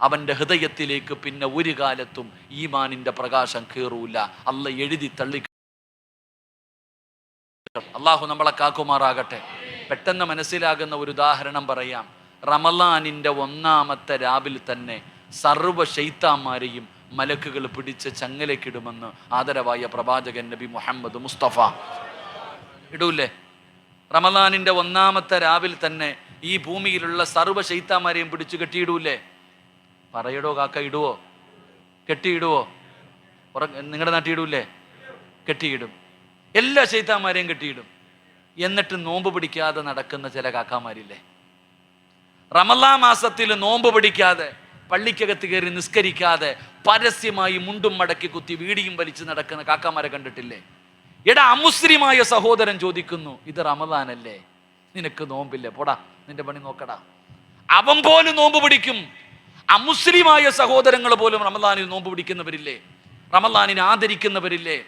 അവന്റെ ഹൃദയത്തിലേക്ക് പിന്നെ ഒരു കാലത്തും ഈമാനിന്റെ പ്രകാശം കയറൂല. അല്ല എഴുതി തള്ളി അള്ളാഹു നമ്മളെ കാക്കുമാറാകട്ടെ. പെട്ടെന്ന് മനസ്സിലാകുന്ന ഒരു ഉദാഹരണം പറയാം. റമലാനിന്റെ ഒന്നാമത്തെ രാവിൽ തന്നെ സർവ ഷെയ്ത്താന്മാരെയും മലക്കുകൾ പിടിച്ച് ചങ്ങലക്കിടുമെന്ന് ആദരവായ പ്രവാചകൻ നബി മുഹമ്മദ് മുസ്തഫ. ഇടൂല്ലേ? റമലാനിന്റെ ഒന്നാമത്തെ രാവിൽ തന്നെ ഈ ഭൂമിയിലുള്ള സർവ ഷെയ്ത്താന്മാരെയും പിടിച്ചു കെട്ടിയിടൂലേ പറയടോ കാക്ക ഇടുവോ? കെട്ടിയിടുവോ? ഉറ നിങ്ങളുടെ നാട്ടിൽ ഇടൂല്ലേ? കെട്ടിയിടും. എല്ലാ ചൈത്താന്മാരെയും കെട്ടിയിടും. എന്നിട്ട് നോമ്പ് പിടിക്കാതെ നടക്കുന്ന ചില കാക്കാമാരില്ലേ റമലാ മാസത്തിൽ നോമ്പ് പിടിക്കാതെ പള്ളിക്കകത്ത് കയറി നിസ്കരിക്കാതെ പരസ്യമായി മുണ്ടും മടക്കി കുത്തി വീടിയും വലിച്ച് നടക്കുന്ന കാക്കാമാരെ കണ്ടിട്ടില്ലേ? എടാ അമുസ്ലിമായ സഹോദരൻ ചോദിക്കുന്നു ഇത് റമദാനല്ലേ നിനക്ക് നോമ്പില്ലേ? പോടാ നിന്റെ പണി നോക്കടാ. അവൻ പോലും നോമ്പ് പിടിക്കും. അമുസ്ലിമായ സഹോദരങ്ങൾ പോലും റമദാനിൽ നോമ്പ് പിടിക്കുന്നവരില്ലേ? റമദാനിനെ ആദരിക്കുന്നവരില്ലേ?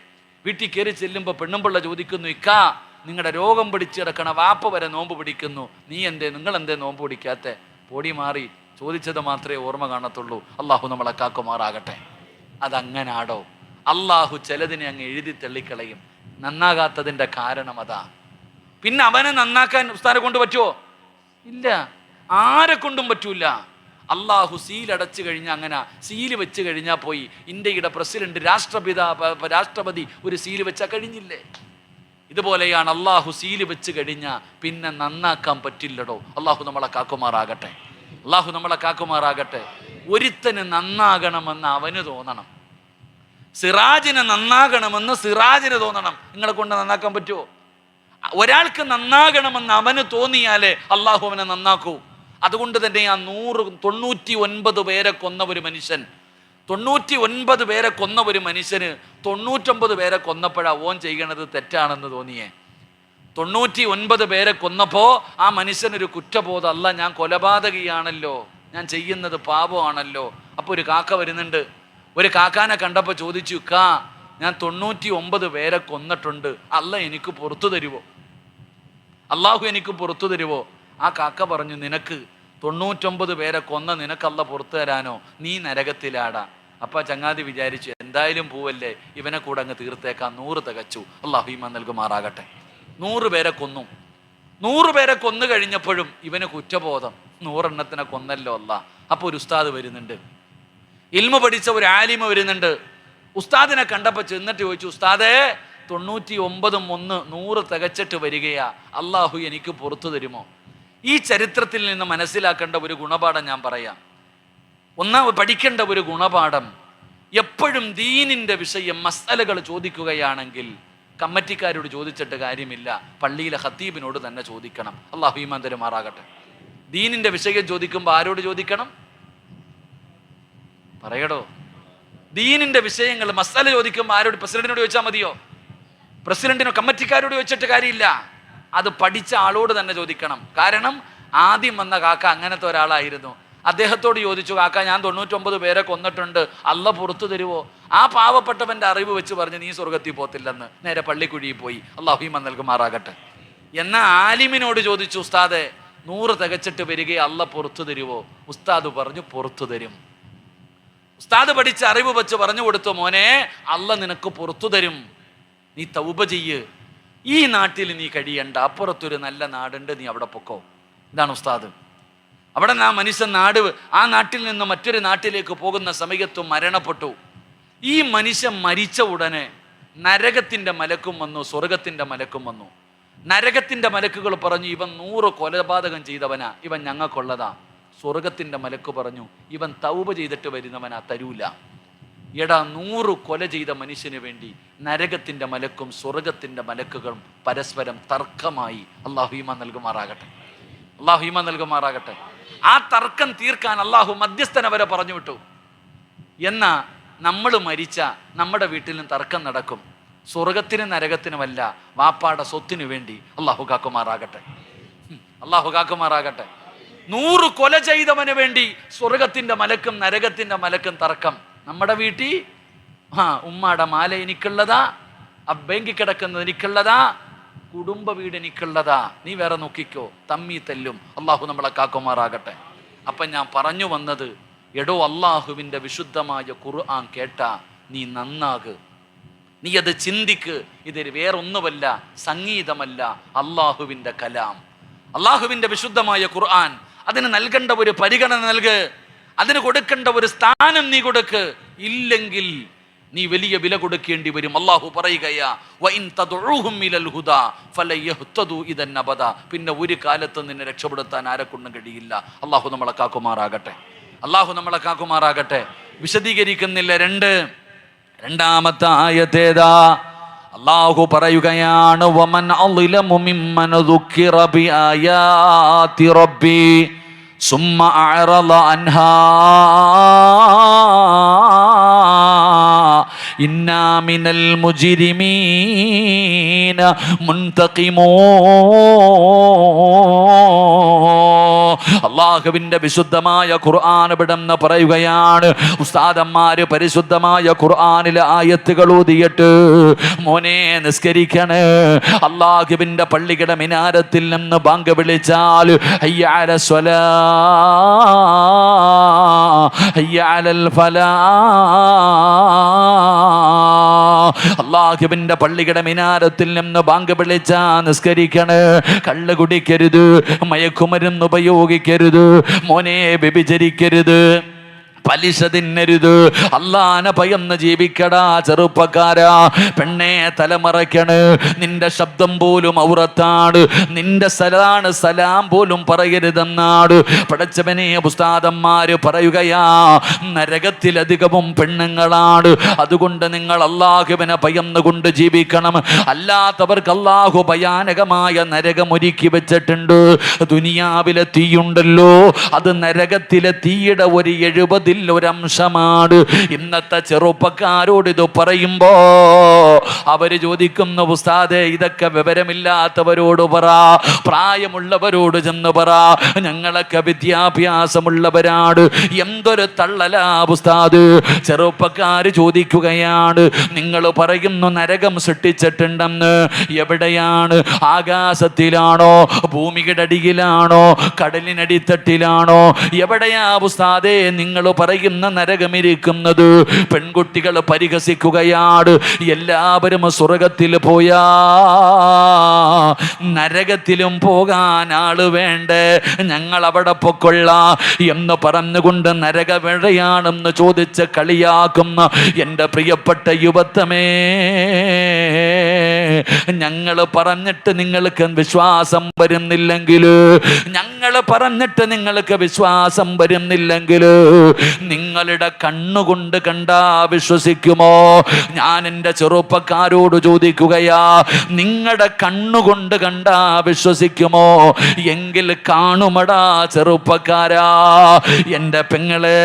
വീട്ടിൽ കയറി ചെല്ലുമ്പോൾ പെണ്ണുമ്പിള്ള ചോദിക്കുന്നു ഇക്കാ നിങ്ങളുടെ രോഗം പിടിച്ച് കിടക്കണ വാപ്പ വരെ നോമ്പ് പിടിക്കുന്നു. നീ എന്തേ? നിങ്ങൾ എന്തേ നോമ്പ് പിടിക്കാത്ത? പൊടി മാറി ചോദിച്ചത് മാത്രമേ ഓർമ്മ കാണത്തുള്ളൂ. അള്ളാഹു നമ്മളെ കാക്കുമാറാകട്ടെ. അതങ്ങനാടോ? അള്ളാഹു ചിലതിനെ അങ്ങ് എഴുതി തള്ളിക്കളയും. നന്നാകാത്തതിന്റെ കാരണം അതാ. പിന്നെ അവനെ നന്നാക്കാൻ ഉസ്താനെ കൊണ്ട് പറ്റുമോ ഇല്ല. ആരെ കൊണ്ടും പറ്റൂല. അള്ളാഹു സീലടച്ചു കഴിഞ്ഞാൽ അങ്ങനെ. സീൽ വെച്ച് കഴിഞ്ഞാൽ പോയി. ഇന്ത്യയുടെ പ്രസിഡന്റ് രാഷ്ട്രപിത രാഷ്ട്രപതി ഒരു സീൽ വെച്ചാൽ കഴിഞ്ഞില്ലേ? ഇതുപോലെയാണ് അള്ളാഹു സീൽ വെച്ച് കഴിഞ്ഞാൽ പിന്നെ നന്നാക്കാൻ പറ്റില്ലടോ. അള്ളാഹു നമ്മളെ കാക്കുമാറാകട്ടെ. അള്ളാഹു നമ്മളെ കാക്കുമാറാകട്ടെ. ഒരുത്തന് നന്നാകണമെന്ന് അവന് തോന്നണം. സിറാജിന് നന്നാകണമെന്ന് സിറാജിന് തോന്നണം. നിങ്ങളെ കൊണ്ട് നന്നാക്കാൻ പറ്റുമോ ഒരാൾക്ക് നന്നാകണമെന്ന് അവന് തോന്നിയാലേ അള്ളാഹു അവനെ നന്നാക്കൂ. അതുകൊണ്ട് തന്നെ ആ നൂറ് തൊണ്ണൂറ്റി ഒൻപത് പേരെ കൊന്ന ഒരു മനുഷ്യൻ. തൊണ്ണൂറ്റി ഒൻപത് പേരെ കൊന്ന ഒരു മനുഷ്യന് തൊണ്ണൂറ്റൊമ്പത് പേരെ കൊന്നപ്പോഴാ ഓൻ ചെയ്യണത് തെറ്റാണെന്ന് തോന്നിയേ. തൊണ്ണൂറ്റി ഒൻപത് പേരെ കൊന്നപ്പോൾ ആ മനുഷ്യനൊരു കുറ്റബോധം അല്ല ഞാൻ കൊലപാതകിയാണല്ലോ ഞാൻ ചെയ്യുന്നത് പാപമാണല്ലോ. അപ്പോൾ ഒരു കാക്ക വരുന്നുണ്ട്. ഒരു കാക്കാനെ കണ്ടപ്പോൾ ചോദിച്ചു കാ ഞാൻ തൊണ്ണൂറ്റി ഒമ്പത് പേരെ കൊന്നിട്ടുണ്ട്. അല്ല എനിക്ക് പുറത്തു തരുവോ? അള്ളാഹു എനിക്ക് പുറത്തു തരുമോ ആ കാക്ക പറഞ്ഞു നിനക്ക് തൊണ്ണൂറ്റൊമ്പത് പേരെ കൊന്ന നിനക്കല്ല പുറത്തു തരാനോ? നീ നരകത്തിലാടാ. അപ്പ ചങ്ങാതി വിചാരിച്ചു എന്തായാലും പോവല്ലേ ഇവനെ കൂടെ അങ്ങ് തീർത്തേക്കാം. നൂറ് തികച്ചു. അള്ളാഹു ഈമാൻ നൽകുമാറാകട്ടെ. നൂറ് പേരെ കൊന്നു. നൂറ് പേരെ കൊന്നു കഴിഞ്ഞപ്പോഴും ഇവന് കുറ്റബോധം. നൂറെണ്ണത്തിനെ കൊന്നല്ലോ അല്ല. അപ്പോൾ ഒരു ഉസ്താദ് വരുന്നുണ്ട്. ഇൽമ പഠിച്ച ഒരു ആലിമ വരുന്നുണ്ട്. ഉസ്താദിനെ കണ്ടപ്പോൾ ചെന്നിട്ട് ചോദിച്ചു ഉസ്താദേ തൊണ്ണൂറ്റി ഒമ്പതും ഒന്ന് നൂറ് തികച്ചിട്ട് വരികയാ. അള്ളാഹു എനിക്ക് പുറത്തു തരുമോ? ഈ ചരിത്രത്തിൽ നിന്ന് മനസ്സിലാക്കേണ്ട ഒരു ഗുണപാഠം ഞാൻ പറയാം. ഒന്നാം പഠിക്കേണ്ട ഒരു ഗുണപാഠം. എപ്പോഴും ദീനിന്റെ വിഷയം മസലകൾ ചോദിക്കുകയാണെങ്കിൽ കമ്മറ്റിക്കാരോട് ചോദിച്ചിട്ട് കാര്യമില്ല. പള്ളിയിലെ ഹത്തീബിനോട് തന്നെ ചോദിക്കണം. അള്ളാഹു ഈമാൻ തരുമാറാകട്ടെ ദീനിന്റെ വിഷയം ചോദിക്കുമ്പോൾ ആരോട് ചോദിക്കണം? പറയടോ. ദീനിന്റെ വിഷയങ്ങൾ മസാല ചോദിക്കുമ്പോൾ ആരോട് പ്രസിഡന്റിനോട് ചോദിച്ചാൽ മതിയോ? പ്രസിഡന്റിനോ കമ്മിറ്റിക്കാരോട് ചോദിച്ചിട്ട് കാര്യമില്ല. അത് പഠിച്ച ആളോട് തന്നെ ചോദിക്കണം. കാരണം ആദ്യം വന്ന കാക്ക അങ്ങനത്തെ ഒരാളായിരുന്നു. അദ്ദേഹത്തോട് ചോദിച്ചു കാക്ക ഞാൻ തൊണ്ണൂറ്റൊമ്പത് പേരെ കൊന്നിട്ടുണ്ട്. അല്ല പുറത്തു തരുവോ? ആ പാവപ്പെട്ടവന്റെ അറിവ് വെച്ച് പറഞ്ഞ് നീ സ്വർഗത്തിൽ പോത്തില്ലെന്ന്. നേരെ പള്ളിക്കുഴിയിൽ പോയി. അള്ളാഹുമ നൽകുമാറാകട്ടെ എന്ന ആലിമിനോട് ചോദിച്ചു ഉസ്താദെ നൂറ് തികച്ചിട്ട് വരികയെ അല്ല പുറത്തു തരുവോ? ഉസ്താദ് പറഞ്ഞു പുറത്തു തരും. ഉസ്താദ് പഠിച്ച അറിവ് വെച്ച് പറഞ്ഞു കൊടുത്തു മോനെ അല്ല നിനക്ക് പുറത്തു തരും. നീ തൗബ ചെയ്യ്. ഈ നാട്ടിൽ നീ കഴിയണ്ട. അപ്പുറത്തൊരു നല്ല നാടുണ്ട് നീ അവിടെ പൊക്കോ. ഇതാണ് ഉസ്താദ്. അവിടെ ആ മനുഷ്യൻ നാട് ആ നാട്ടിൽ നിന്ന് മറ്റൊരു നാട്ടിലേക്ക് പോകുന്ന സമയത്ത് മരണപ്പെട്ടു. ഈ മനുഷ്യൻ മരിച്ച ഉടനെ നരകത്തിന്റെ മലക്കും വന്നു സ്വർഗത്തിന്റെ മലക്കും വന്നു. നരകത്തിന്റെ മലക്കുകൾ പറഞ്ഞു ഇവൻ നൂറ് കൊലപാതകം ചെയ്തവനാ ഇവൻ ഞങ്ങൾക്കുള്ളതാ. സ്വർഗത്തിന്റെ മലക്ക് പറഞ്ഞു ഇവൻ തൗപ ചെയ്തിട്ട് വരുന്നവനാ തരൂല. എടാ നൂറ് കൊല ചെയ്ത മനുഷ്യന് വേണ്ടി നരകത്തിന്റെ മലക്കും സ്വർഗത്തിന്റെ മലക്കുകളും പരസ്പരം തർക്കമായി അള്ളാഹുഹിമ നൽകുമാറാകട്ടെ. അള്ളാഹുഹിമ നൽകുമാറാകട്ടെ. ആ തർക്കം തീർക്കാൻ അള്ളാഹു മധ്യസ്ഥന വരെ പറഞ്ഞു വിട്ടു. എന്നാ നമ്മൾ മരിച്ച നമ്മുടെ വീട്ടിലും തർക്കം നടക്കും. സ്വർഗത്തിനും നരകത്തിനുമല്ല വാപ്പാടെ സ്വത്തിനു വേണ്ടി അള്ളാഹു കാക്കുമാറാകട്ടെ. അള്ളാഹു കാക്കുമാറാകട്ടെ. നൂറ് കൊല ചെയ്തവന് വേണ്ടി സ്വർഗത്തിന്റെ മലക്കും നരകത്തിന്റെ മലക്കും തർക്കം. നമ്മുടെ വീട്ടിൽ ആ ഉമ്മാടെ മാല എനിക്കുള്ളതാ ബാങ്കിൽ കിടക്കുന്നത് എനിക്കുള്ളതാ കുടുംബ വീട് എനിക്കുള്ളതാ. നീ വേറെ നോക്കിക്കോ തമ്മി തെല്ലും. അള്ളാഹു നമ്മളെ കാക്കുമാറാകട്ടെ. അപ്പം ഞാൻ പറഞ്ഞു വന്നത് എടോ അള്ളാഹുവിന്റെ വിശുദ്ധമായ ഖുർആൻ കേട്ട നീ നന്നാക്. നീ അത് ചിന്തിക്ക് ഇത് വേറൊന്നുമല്ല സംഗീതമല്ല അള്ളാഹുവിന്റെ കലാം. അള്ളാഹുവിന്റെ വിശുദ്ധമായ ഖുർആൻ അതിന് നൽകേണ്ട ഒരു പരിഗണന നൽക്. അതിന് കൊടുക്കേണ്ട ഒരു സ്ഥാനം നീ കൊടുക്ക്. ഇല്ലെങ്കിൽ നീ വലിയ വില കൊടുക്കേണ്ടി വരും. അള്ളാഹു പറയുകയാ. പിന്നെ ഒരു കാലത്ത് നിന്നെ രക്ഷപ്പെടുത്താൻ ആരെക്കൊണ്ടും കഴിയില്ല. അള്ളാഹു നമ്മളെ കാക്കുമാറാകട്ടെ. അള്ളാഹു നമ്മളെ കാക്കുമാറാകട്ടെ. വിശദീകരിക്കുന്നില്ല. രണ്ട്. രണ്ടാമത്തെ ആയത്തേതാ അള്ളാഹു പറയുകയാണ് വമൻ അളിലമു മിമ്മൻ ദുഃഖിറ ബിആയാതി റബ്ബി. സുമ്മ അഅറള അൻഹാ ഇന്നാ മുജിരിമീന മുജ്രിമീന മുൻതഖിമൂ. അള്ളാഹുവിന്റെ വിശുദ്ധമായ ഖുർആൻ ഇവിടെന്ന് പറയുകയാണ്. ഉസ്താദന്മാര് പരിശുദ്ധമായ ഖുർആാനിലെ ആയത്തുകൾ ഊതിയിട്ട് മോനെ നിസ്കരിക്കണേ. അള്ളാഹുവിന്റെ പള്ളിയുടെ മിനാരത്തിൽ നിന്ന് ബാങ്ക് വിളിച്ചാൽ അയ്യാല സ്വലാ അയ്യാലൽ ഫലാ. അള്ളാഹുവിന്റെ പള്ളിയുടെ മിനാരത്തിൽ നിന്ന് ബാങ്ക് വിളിച്ച നിസ്കരിക്കണ്. കള്ള് കുടിക്കരുത് മയക്കുമരുന്ന് ഉപയോഗിക്കരുത് മോനെ വ്യഭിചരിക്കരുത്. പലിശ തിന്നരുത്. അള്ളാന ഭയന്ന് ജീവിക്കടാ ചെറുപ്പക്കാരാ. പെണ്ണെ തലമറയ്ക്കണ്. നിന്റെ ശബ്ദം പോലും ഔറത്താണ്. നിന്റെ സലാണ് സലാം പോലും പറയരുതെന്നാട് പടച്ചവനെ പുസ്താദന്മാര് പറയുകയാ. നരകത്തിലധികവും പെണ്ണുങ്ങളാണ്. അതുകൊണ്ട് നിങ്ങൾ അള്ളാഹുവിനെ ഭയന്നുകൊണ്ട് ജീവിക്കണം. അല്ലാത്തവർക്ക് അള്ളാഹു ഭയാനകമായ നരകം ഒരുക്കി വെച്ചിട്ടുണ്ട്. ദുനിയാവിലെ തീയുണ്ടല്ലോ. അത് നരകത്തിലെ തീയുടെ ഒരു എഴുപതിൽ ഒരംശമാണ് ഇന്നത്തെ ചെറുപ്പക്കാരോട് ഇത് പറയുമ്പോ അവർ ചോദിക്കുന്ന ഉസ്താദെ ഇതൊക്കെ വിവരമില്ലാത്തവരോട് പറ പ്രായമുള്ളവരോട് ചെന്ന് പറ ഞങ്ങളൊക്കെ വിദ്യാഭ്യാസമുള്ളവരാണ്. എന്തൊരു തള്ളലാ ഉസ്താദ്. ചെറുപ്പക്കാര് ചോദിക്കുകയാണ് നിങ്ങൾ പറയുന്നു നരകം സൃഷ്ടിച്ചിട്ടുണ്ടെന്ന്. എവിടെയാണ്? ആകാശത്തിലാണോ? ഭൂമിയുടെ അടിയിലാണോ? കടലിനടിത്തട്ടിലാണോ? എവിടെയാ ഉസ്താദേ? നിങ്ങൾ പറയുന്ന നരകമിരിക്കുന്നത്. പെൺകുട്ടികൾ പരിഹസിക്കുകയാണ്. എല്ലാവരും സ്വർഗത്തിൽ പോയാ. നരകത്തിലും പോകാൻ ആൾ വേണ്ടേ. ഞങ്ങൾ അവിടെ പൊക്കൊള്ള എന്ന് പറഞ്ഞുകൊണ്ട് നരകമെഴയാണെന്ന് ചോദിച്ച് കളിയാക്കുന്ന എന്റെ പ്രിയപ്പെട്ട യുവത്വമേ. ഞങ്ങൾ പറഞ്ഞിട്ട് നിങ്ങൾക്ക് വിശ്വാസം വരുന്നില്ലെങ്കിൽ ഞങ്ങൾ പറഞ്ഞിട്ട് നിങ്ങൾക്ക് വിശ്വാസം വരുന്നില്ലെങ്കിൽ നിങ്ങളുടെ കണ്ണുകൊണ്ട് കണ്ടാ വിശ്വസിക്കുമോ? ഞാൻ എന്റെ ചെറുപ്പക്കാരോട് ചോദിക്കുകയാ നിങ്ങളുടെ കണ്ണുകൊണ്ട് കണ്ടാ വിശ്വസിക്കുമോ? എങ്കിൽ കാണുമടാ ചെറുപ്പക്കാരാ എന്റെ പെങ്ങളെ.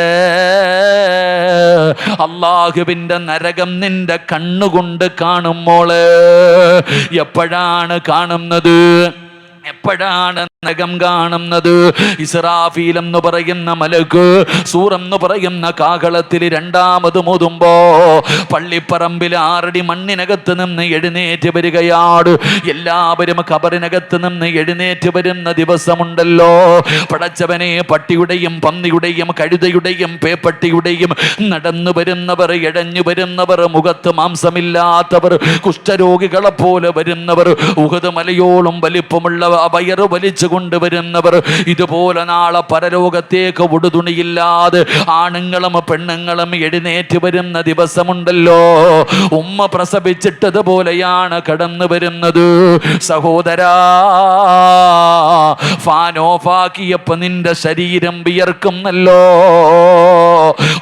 അള്ളാഹുവിന്റെ നരകം നിന്റെ കണ്ണുകൊണ്ട് കാണും മോൾ. എപ്പോഴാണ് കാണുന്നത്? എപ്പോഴാണ് നഗം കാണുന്നത്? ഇസ്രാഫീൽ എന്ന് പറയുന്ന മലക്ക് സൂറെന്ന് പറയുന്ന കാകളത്തിൽ രണ്ടാമത് മുതുമ്പോ പള്ളിപ്പറമ്പിൽ ആറടി മണ്ണിനകത്ത് നിന്ന് എഴുന്നേറ്റ് വരികയാണ് എല്ലാവരും കബറിനകത്ത് നിന്ന് എഴുന്നേറ്റ് വരുന്ന ദിവസമുണ്ടല്ലോ. പടച്ചവനെ പട്ടിയുടെയും പന്നിയുടെയും കഴുതയുടെയും പേപ്പട്ടിയുടെയും നടന്നു വരുന്നവർ ഇഴഞ്ഞു വരുന്നവർ മുഖത്ത് മാംസമില്ലാത്തവർ കുഷ്ഠരോഗികളെ പോലെ വരുന്നവർ ഉഹത് മലയോളം വലിപ്പമുള്ള വയറ് വലിച്ചു കൊണ്ടുവരുന്നവർ ഇതുപോലെ നാളെ പരലോകത്തേക്ക് ഉടുതുണിയില്ലാതെ ആണുങ്ങളും പെണ്ണുങ്ങളും എഴുന്നേറ്റ് വരുന്ന ദിവസമുണ്ടല്ലോ. ഉമ്മ പ്രസവിച്ചിട്ടതുപോലെയാണ് കടന്നു വരുന്നത് സഹോദരാ ഫാൻ നിന്റെ ശരീരം വിയർക്കുന്നല്ലോ.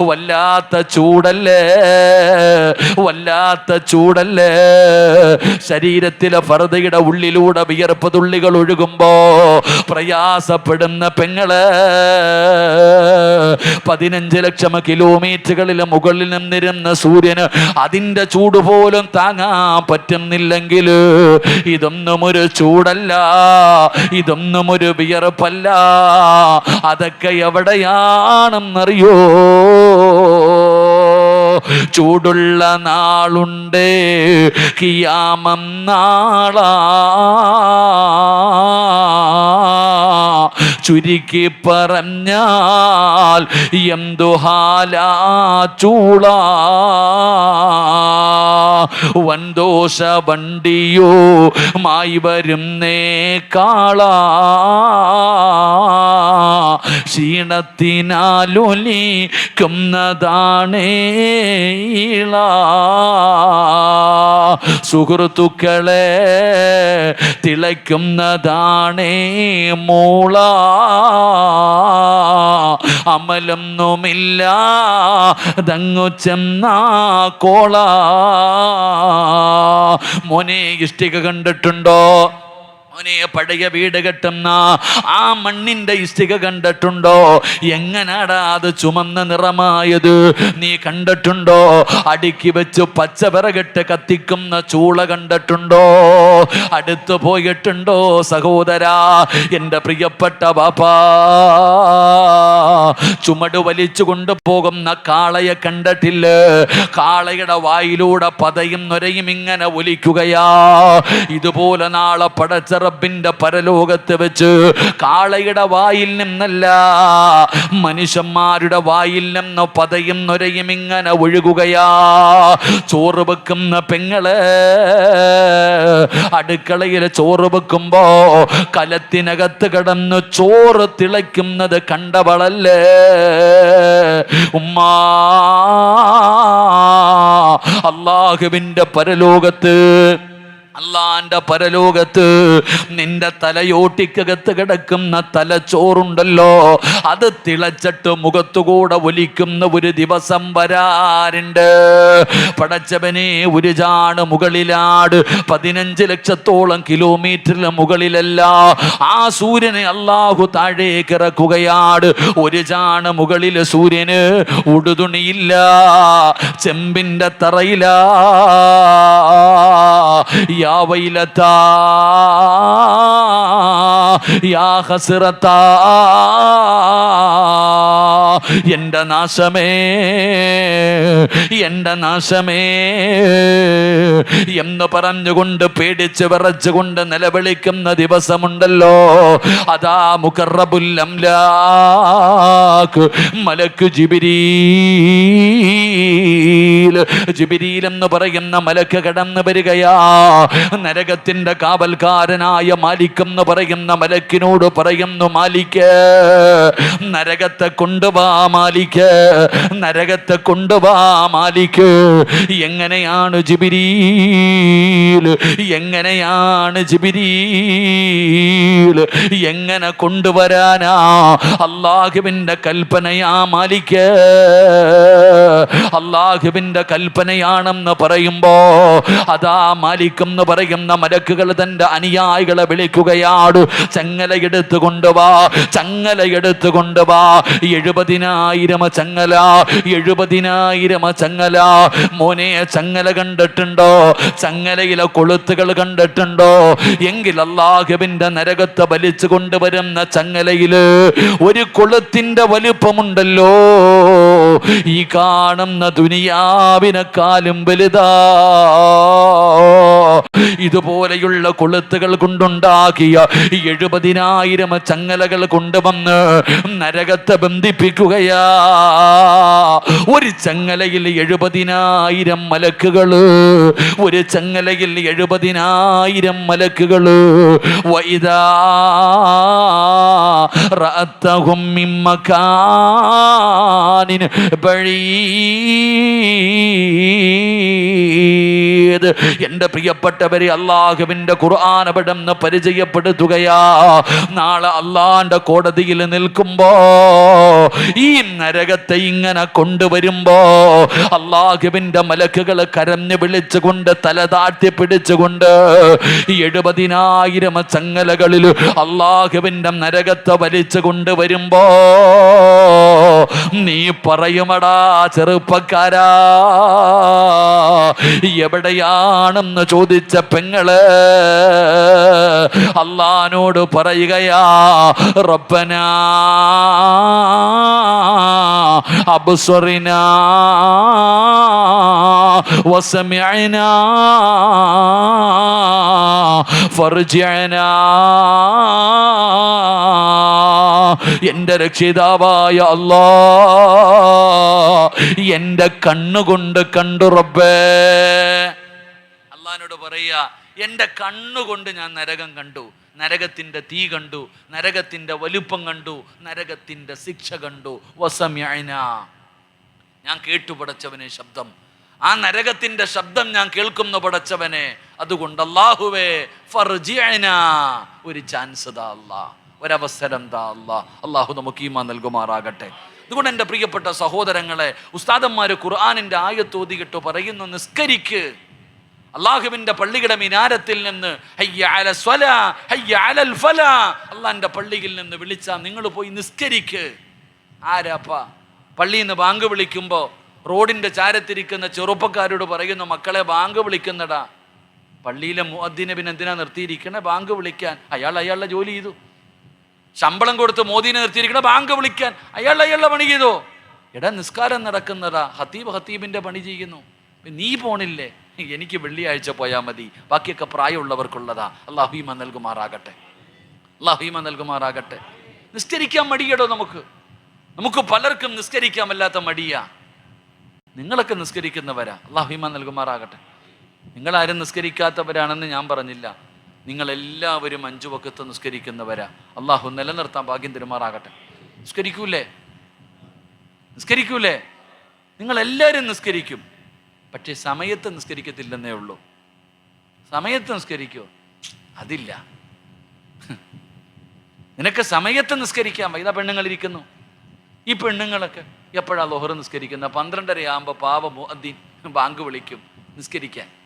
വല്ലാത്ത ചൂടല്ലേ? വല്ലാത്ത ചൂടല്ലേ? ശരീരത്തിലെ ഫർദയുടെ ഉള്ളിലൂടെ വിയർപ്പ് തുള്ളികൾ ഒഴുകുമ്പോ പ്രയാസപ്പെടുന്ന പെങ്ങൾ പതിനഞ്ച് ലക്ഷം കിലോമീറ്ററുകളിൽ മുകളിൽ നിന്നിരുന്ന സൂര്യന് അതിന്റെ ചൂട് പോലും താങ്ങാൻ പറ്റുന്നില്ലെങ്കിൽ ഇതൊന്നും ഒരു ചൂടല്ല ഇതൊന്നും ഒരു വിയർപ്പല്ല. അതൊക്കെ എവിടെയാണെന്നറിയോ? ചൂടുള്ള നാളുണ്ട്. കിയാമം നാളാ. ചുരുക്കി പറഞ്ഞാൽ എന്തുഹാല ചൂള. വൻദോഷ വണ്ടിയോ മായി വരുന്നേ കാള. ക്ഷീണത്തിനാലൊലിക്കുന്നതാണേ ഇള സുഹൃത്തുക്കളെ തിളയ്ക്കുന്നതാണേ മൂള. അമലൊന്നുമില്ല ദങ്ങു ചെന്ന കോള. മോനെ ഇഷ്ടിക കണ്ടിട്ടുണ്ടോ? മോനെ പഴയ വീട് കെട്ടുന്ന ആ മണ്ണിന്റെ ഇഷ്ടിക കണ്ടിട്ടുണ്ടോ? എങ്ങനാടാ അത് ചുമന്ന നിറമായത്? നീ കണ്ടിട്ടുണ്ടോ? അടുക്കി വെച്ച് പച്ച വിറകിട്ട് കത്തിക്കുന്ന ചൂള കണ്ടിട്ടുണ്ടോ? അടുത്തു പോയിട്ടുണ്ടോ സഹോദരാ? എന്റെ പ്രിയപ്പെട്ട ബാപ്പാ ചുമട് വലിച്ചു കൊണ്ടുപോകുന്ന കാളയെ കണ്ടിട്ടില്ല? കാളയുടെ വായിലൂടെ പതയും നൊരയും ഇങ്ങനെ ഒലിക്കുകയാ. ഇതുപോലെ നാളെ പടച്ച റബ്ബിന്റെ പരലോകത്ത് വെച്ച് കാളയുടെ വായിൽ നിന്നല്ല മനുഷ്യന്മാരുടെ വായിൽ നിന്ന് പതയും നൊരയും ഇങ്ങനെ ഒഴുകുകയാ. ചോറ് വെക്കുന്ന പെങ്ങൾ അടുക്കളയിൽ ചോറ് വെക്കുമ്പോ കലത്തിനകത്ത് കിടന്ന് ചോറ് തിളയ്ക്കുന്നത് കണ്ടവളല്ലേ? ഉമ്മാ അള്ളാഹുവിന്റെ പരലോകത്ത് അള്ളാന്റെ പരലോകത്ത് നിന്റെ തലയോട്ടിക്കകത്ത് കിടക്കുന്ന തലച്ചോറുണ്ടല്ലോ. അത് തിളച്ചിട്ട് മുഖത്തുകൂടെ ഒലിക്കുന്ന ഒരു ദിവസം വരാറുണ്ട്. പടച്ചവനെ ഒരു ചാണ് മുകളിലാട് പതിനഞ്ച് ലക്ഷത്തോളം കിലോമീറ്ററിന് മുകളിലല്ല. ആ സൂര്യനെ അള്ളാഹു താഴേക്ക് ഇറക്കുകയാണ്. ഒരു ചാണ് മുകളിൽ സൂര്യന് ഉടുതുണിയില്ല. ചെമ്പിന്റെ തറയിലാ. വൈലത്താ യാ നാശമേ എന്റെ നാശമേ. എന്ന് പറഞ്ഞുകൊണ്ട് പേടിച്ച് വിറച്ചുകൊണ്ട് നിലവിളിക്കുന്ന ദിവസമുണ്ടല്ലോ. അതാ മുഖറബുല്ലംലാക്ക് മലക്ക് ജിബിരീൽ ജിബിരിയിൽ എന്ന് പറയുന്ന മലക്ക് കടന്നു വരികയാ. നരകത്തിന്റെ കാവൽക്കാരനായ മാലിക് എന്ന് പറയുന്ന മലക്കിനോട് പറയുന്നു മാലിക്ക് നരകത്തെ കൊണ്ടുവാ മാലിക്ക് നരകത്തെ കൊണ്ടുവാ മാലിക്ക്. എങ്ങനെയാണ് ജിബിരിയിൽ എങ്ങനെയാണ് ജിബിരീൽ എങ്ങനെ കൊണ്ടുവരാനാ? അള്ളാഹുവിന്റെ കൽപ്പനയാ മാലിക്ക്. അള്ളാഹുവിന്റെ കൽപ്പനയാണെന്ന് പറയുമ്പോ അതാ മാലിക് എന്ന് പറയുന്ന മലക്കുകൾ തന്റെ അനുയായികളെ വിളിക്കുകയാണ് ചങ്ങല എടുത്തു കൊണ്ടുവാ ചങ്ങല എടുത്തു കൊണ്ടുവാ എഴുപതിനായിരം ചങ്ങല എഴുപതിനായിരം ചങ്ങല. മോനെ ചങ്ങല കണ്ടിട്ടുണ്ടോ? ചങ്ങലയിലെ കൊളുത്തുകൾ കണ്ടിട്ടുണ്ടോ? എങ്കിൽ അള്ളാഹുവിന്റെ നരകത്തെ വലിച്ചു കൊണ്ടുവരുന്ന ചങ്ങലയിൽ ഒരു കൊളുത്തിന്റെ വലുപ്പമുണ്ടല്ലോ. ഈ കാണുന്ന ദുനിയാവിനെക്കാളും വലുതാ. ഇതുപോലെയുള്ള കൊളുത്തുകൾ കൊണ്ടുണ്ടാക്കിയ എഴുപതിനായിരം ചങ്ങലകൾ കൊണ്ടുവന്ന് നരകത്തെ ബന്ധിപ്പിക്കുകയാ. ഒരു ചങ്ങലയിൽ എഴുപതിനായിരം മലക്കുകൾ ഒരു ചങ്ങലയിൽ എഴുപതിനായിരം മലക്കുകൾ. വൈദാ റഅത്തഹും മകാനിൻ ബഴീദ് എന്റെ പ്രിയപ്പെട്ടവരെ അള്ളാഹുവിന്റെ ഖുർആൻ അവിടെന്ന് പരിചയപ്പെടുത്തുകയാ. നാളെ അള്ളാന്റെ കോടതിയിൽ നിൽക്കുമ്പോ ഈ നരകത്തെ ഇങ്ങനെ കൊണ്ടുവരുമ്പോ അള്ളാഹുവിന്റെ മലക്കുകൾ കരഞ്ഞു വിളിച്ചുകൊണ്ട് തല താഴ്ത്തി പിടിച്ചുകൊണ്ട് എഴുപതിനായിരം ചങ്ങലകളിൽ അള്ളാഹുവിന്റെ നരകത്തെ വലിച്ചു കൊണ്ടുവരുമ്പോ നീ പറയുമടാ ചെറുപ്പക്കാരാ. എവിടെയാണെന്ന് ചോദിച്ച പെങ്ങൾ അള്ളഹാനോട് പറയുകയാ റബ്ബന അബ്സ്വറിന വസമിഅന ഫർജിഅന. എന്റെ രക്ഷിതാവായ അല്ലാ എന്റെ കണ്ണുകൊണ്ട് കണ്ടു റബ്ബേ. അള്ളഹാനോട് പറയുക എന്റെ കണ്ണുകൊണ്ട് ഞാൻ നരകം കണ്ടു നരകത്തിന്റെ തീ കണ്ടു നരകത്തിന്റെ വലുപ്പം കണ്ടു നരകത്തിന്റെ ശിക്ഷ കണ്ടു. വസമ്യന ഞാൻ കേട്ടു പടച്ചവനെ ശബ്ദം. ആ നരകത്തിന്റെ ശബ്ദം ഞാൻ കേൾക്കുന്നു പടച്ചവനെ. അതുകൊണ്ട് അള്ളാഹുവേ ഫർജിയന ഒരു ചാൻസ് താ അല്ലാ. ഒരവസരം താ അല്ലാ. അള്ളാഹു നമുക്ക് ഈമാ നൽകുമാറാകട്ടെ. അതുകൊണ്ട് എന്റെ പ്രിയപ്പെട്ട സഹോദരങ്ങളെ ഉസ്താദന്മാർ ഖുർആാനിന്റെ ആയത്തോതികിട്ട് പറയുന്നു നിസ്കരിക്ക്. അള്ളാഹുവിന്റെ പള്ളിയുടെ മിനാരത്തിൽ നിന്ന് ഹയ്യ ഹയ്യ അലൽ ഫല. പള്ളിയിൽ നിന്ന് വിളിച്ചാൽ നിങ്ങൾ പോയി നിസ്കരിക്ക്. ആരാപ്പ? പള്ളിയിൽ നിന്ന് ബാങ്ക് വിളിക്കുമ്പോൾ റോഡിന്റെ ചാരത്തിരിക്കുന്ന ചെറുപ്പക്കാരോട് പറയുന്ന മക്കളെ ബാങ്ക് വിളിക്കുന്നടാ. പള്ളിയിലെ മുഅദ്ദിനെ പിന്നെ എന്തിനാ നിർത്തിയിരിക്കണേ? ബാങ്ക് വിളിക്കാൻ. അയാൾ അയാളുടെ ജോലി ചെയ്തു. ശമ്പളം കൊടുത്ത് മോദിനെ നിർത്തിയിരിക്കണ ബാങ്ക് വിളിക്കാൻ. അയാൾ അയാളുടെ പണി ചെയ്തോ? എടാ നിസ്കാരം നടക്കുന്നതാ. ഹത്തീബ് ഹത്തീബിന്റെ പണി ചെയ്യുന്നു. നീ പോണില്ലേ? എനിക്ക് വെള്ളിയാഴ്ച പോയാൽ മതി. ബാക്കിയൊക്കെ പ്രായമുള്ളവർക്കുള്ളതാ. അള്ളാഹീമ നൽകുമാറാകട്ടെ. അള്ളാഹീമ നൽകുമാറാകട്ടെ. നിസ്കരിക്കാൻ മടിയടോ നമുക്ക്? നമുക്ക് പലർക്കും നിസ്കരിക്കാൻ വല്ലാത്ത മടിയാ. നിങ്ങളൊക്കെ നിസ്കരിക്കുന്നവരാ. അള്ളാഹീമ നൽകുമാറാകട്ടെ. നിങ്ങളാരും നിസ്കരിക്കാത്തവരാണെന്ന് ഞാൻ പറഞ്ഞില്ല. നിങ്ങളെല്ലാവരും അഞ്ചു വക്കത്ത് നിസ്കരിക്കുന്നവരാ. അള്ളാഹു നിലനിർത്താൻ ഭാഗ്യം തിരുമാറാകട്ടെ. നിസ്കരിക്കൂലേ? നിസ്കരിക്കൂലേ? നിങ്ങളെല്ലാവരും നിസ്കരിക്കും. പക്ഷേ സമയത്ത് നിസ്കരിക്കത്തില്ലെന്നേ ഉള്ളൂ. സമയത്ത് നിസ്കരിക്കുമോ അതില്ല. നിനക്ക് സമയത്ത് നിസ്കരിക്കാം. പെണ്ണുങ്ങൾ ഇരിക്കുന്നു ഈ പെണ്ണുങ്ങളൊക്കെ എപ്പോഴാണ് ലോഹർ നിസ്കരിക്കുന്ന പന്ത്രണ്ടര ആകുമ്പോൾ പാവ മുഅദ്ദീൻ ബാങ്ക് വിളിക്കും നിസ്കരിക്കാൻ.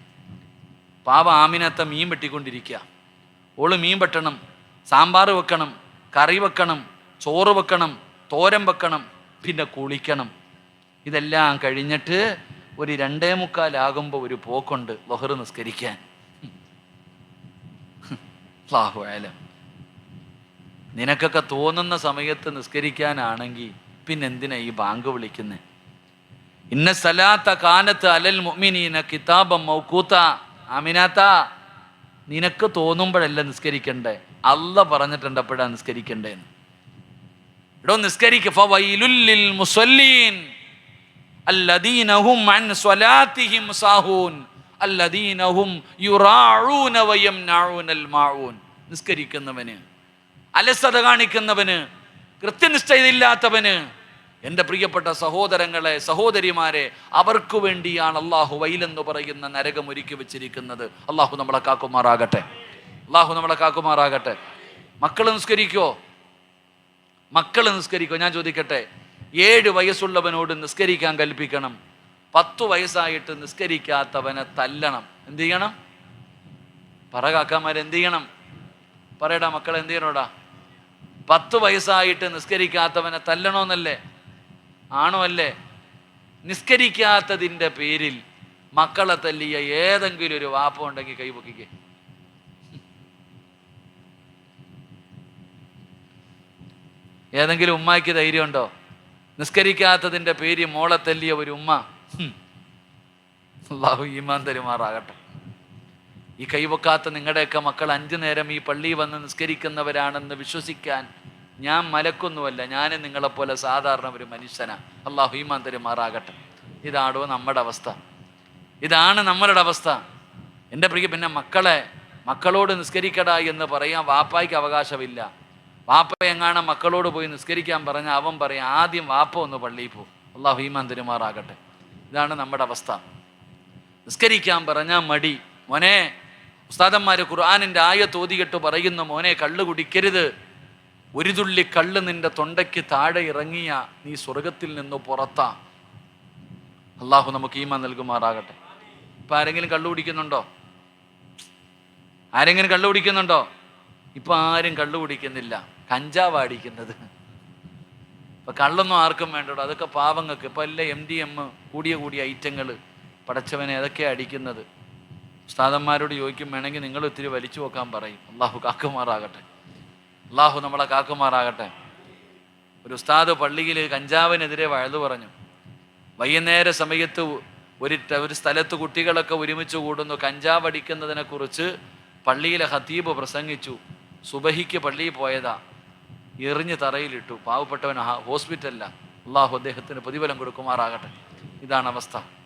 പാവ ആമിനത്ത മീൻ വെട്ടിക്കൊണ്ടിരിക്കുക. ഓൾ മീൻ വെട്ടണം സാമ്പാർ വെക്കണം കറി വെക്കണം ചോറ് വെക്കണം തോരൻ വെക്കണം പിന്നെ കുളിക്കണം. ഇതെല്ലാം കഴിഞ്ഞിട്ട് ഒരു രണ്ടേ മുക്കാലാകുമ്പോൾ ഒരു പോക്കുണ്ട് ലൊഹറ് നിസ്കരിക്കാൻ. ലാഹുവായാലും നിനക്കൊക്കെ തോന്നുന്ന സമയത്ത് നിസ്കരിക്കാനാണെങ്കിൽ പിന്നെ എന്തിനാ ഈ ബാങ്ക് വിളിക്കുന്നത് ഇന്ന സലാത്ത കാനത്ത് അലൽ മൊമിനീന കിതാബം മൗക്കൂത്ത അമിനാത്ത നിനക്ക് തോന്നുമ്പോഴല്ല നിസ്കരിക്കണ്ടേ? അല്ല പറഞ്ഞിട്ടുണ്ട് അപ്പോഴാണ് നിസ്കരിക്കണ്ടേന്ന്? ഇടോ നിസ്കരിക്കൂ. നിസ്കരിക്കുന്നവന്. അലസത കാണിക്കുന്നവന്. കൃത്യനിഷ്ഠയില്ലാത്തവന്. എന്റെ പ്രിയപ്പെട്ട സഹോദരങ്ങളെ സഹോദരിമാരെ അവർക്കു വേണ്ടിയാണ് അള്ളാഹു വൈലെന്ന് പറയുന്ന നരകം ഒരുക്കി വെച്ചിരിക്കുന്നത്. അള്ളാഹു നമ്മളെ കാക്കുമാറാകട്ടെ. അള്ളാഹു നമ്മളെ കാക്കുമാറാകട്ടെ. മക്കൾ നിസ്കരിക്കോ? മക്കൾ നിസ്കരിക്കോ? ഞാൻ ചോദിക്കട്ടെ. ഏഴ് വയസ്സുള്ളവനോട് നിസ്കരിക്കാൻ കൽപ്പിക്കണം. പത്തു വയസ്സായിട്ട് നിസ്കരിക്കാത്തവനെ തല്ലണം. എന്ത് ചെയ്യണം? പറ കാക്കാമാർ എന്ത് ചെയ്യണം? പറയടാ മക്കൾ എന്ത് ചെയ്യണോടാ? പത്ത് വയസ്സായിട്ട് നിസ്കരിക്കാത്തവനെ തല്ലണോന്നല്ലേ? ആണോ അല്ലേ? നിസ്കരിക്കാത്തതിന്റെ പേരിൽ മക്കളെ തല്ലിയ ഏതെങ്കിലും ഒരു വാപ്പ ഉണ്ടെങ്കിൽ കൈപൊക്കിക്കേ ഏതെങ്കിലും ഉമ്മായ്ക്ക് ധൈര്യമുണ്ടോ? നിസ്കരിക്കാത്തതിന്റെ പേര് മോളെ തല്ലിയ ഒരു ഉമ്മ. അള്ളാഹു ഈമാൻ തരുമാറാകട്ടെ. ഈ കൈവക്കാത്ത നിങ്ങളുടെയൊക്കെ മക്കൾ അഞ്ചു നേരം ഈ പള്ളി വന്ന് നിസ്കരിക്കുന്നവരാണെന്ന് വിശ്വസിക്കാൻ ഞാൻ മലക്കൊന്നുമല്ല ഞാൻ നിങ്ങളെപ്പോലെ സാധാരണ ഒരു മനുഷ്യനാ. അള്ളാഹു ഈമാൻ തരുമാറാകട്ടെ. ഇതാണോ നമ്മുടെ അവസ്ഥ. ഇതാണ് നമ്മളുടെ അവസ്ഥ. എന്റെ പ്രിയ പിന്നെ മക്കളെ മക്കളോട് നിസ്കരിക്കട എന്ന് പറയാൻ വാപ്പായ്ക്ക് അവകാശമില്ല. വാപ്പ എങ്ങാണ് മക്കളോട് പോയി നിസ്കരിക്കാൻ പറഞ്ഞാൽ അവൻ പറയും ആദ്യം വാപ്പ ഒന്ന് പള്ളിയിൽ പോകും അള്ളാഹു ഈമാൻ തരുമാറാകട്ടെ. ഇതാണ് നമ്മുടെ അവസ്ഥ. നിസ്കരിക്കാൻ പറഞ്ഞാൽ മടി. മോനെ ഉസ്താദന്മാർ ഖുർആാനിന്റെ ആയ തോതികെട്ട് പറയുന്നു മോനെ കള്ളു കുടിക്കരുത്. ഒരു തുള്ളി കള്ള് നിന്റെ തൊണ്ടയ്ക്ക് താഴെ ഇറങ്ങിയ നീ സ്വർഗത്തിൽ നിന്ന് പുറത്താ. അള്ളാഹു നമുക്ക് ഈമ നൽകുമാറാകട്ടെ. ഇപ്പം ആരെങ്കിലും കള്ളു കുടിക്കുന്നുണ്ടോ? ആരെങ്കിലും കള്ളു കുടിക്കുന്നുണ്ടോ? ഇപ്പം ആരും കള്ളു കുടിക്കുന്നില്ല. കഞ്ചാവാ അടിക്കുന്നത്. ഇപ്പം കള്ളൊന്നും ആർക്കും വേണ്ടോ അതൊക്കെ പാവങ്ങൾക്ക്. ഇപ്പം എല്ലാ എം ഡി എം കൂടിയ കൂടിയ ഐറ്റങ്ങൾ പടച്ചവനെ അതൊക്കെയാണ് അടിക്കുന്നത്. ഉസ്താദന്മാരോട് ചോദിക്കും വേണമെങ്കിൽ നിങ്ങൾ ഒത്തിരി വലിച്ചു നോക്കാൻ പറയും. അള്ളാഹു കാക്കുമാറാകട്ടെ. അള്ളാഹു നമ്മളെ കാക്കുമാറാകട്ടെ. ഒരു ഉസ്താദ് പള്ളിയിൽ കഞ്ചാവിനെതിരെ വഴുതു പറഞ്ഞു. വൈകുന്നേര സമയത്ത് ഒരു ഒരു സ്ഥലത്ത് കുട്ടികളൊക്കെ ഒരുമിച്ച് കൂടുന്നു. കഞ്ചാവ് അടിക്കുന്നതിനെ കുറിച്ച് പള്ളിയിലെ ഹത്തീബ് പ്രസംഗിച്ചു. സുബഹിക്ക് പള്ളിയിൽ പോയതാ. എറിഞ്ഞ് തറയിലിട്ടു. പാവപ്പെട്ടവൻ ഹോസ്പിറ്റലിലാണ് അള്ളാഹു അദ്ദേഹത്തിന് പ്രതിഫലം കൊടുക്കുമാറാകട്ടെ. ഇതാണ് അവസ്ഥ.